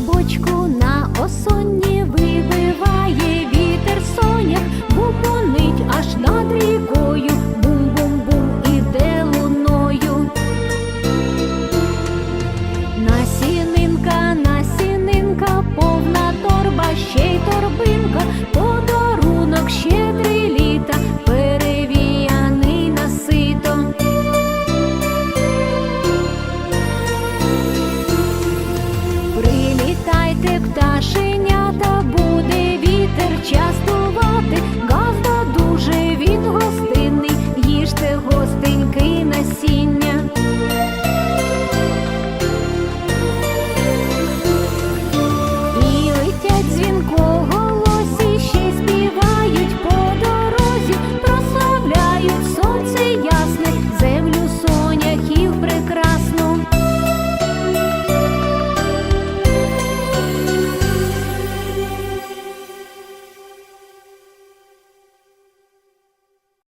бочку. ти пташиня.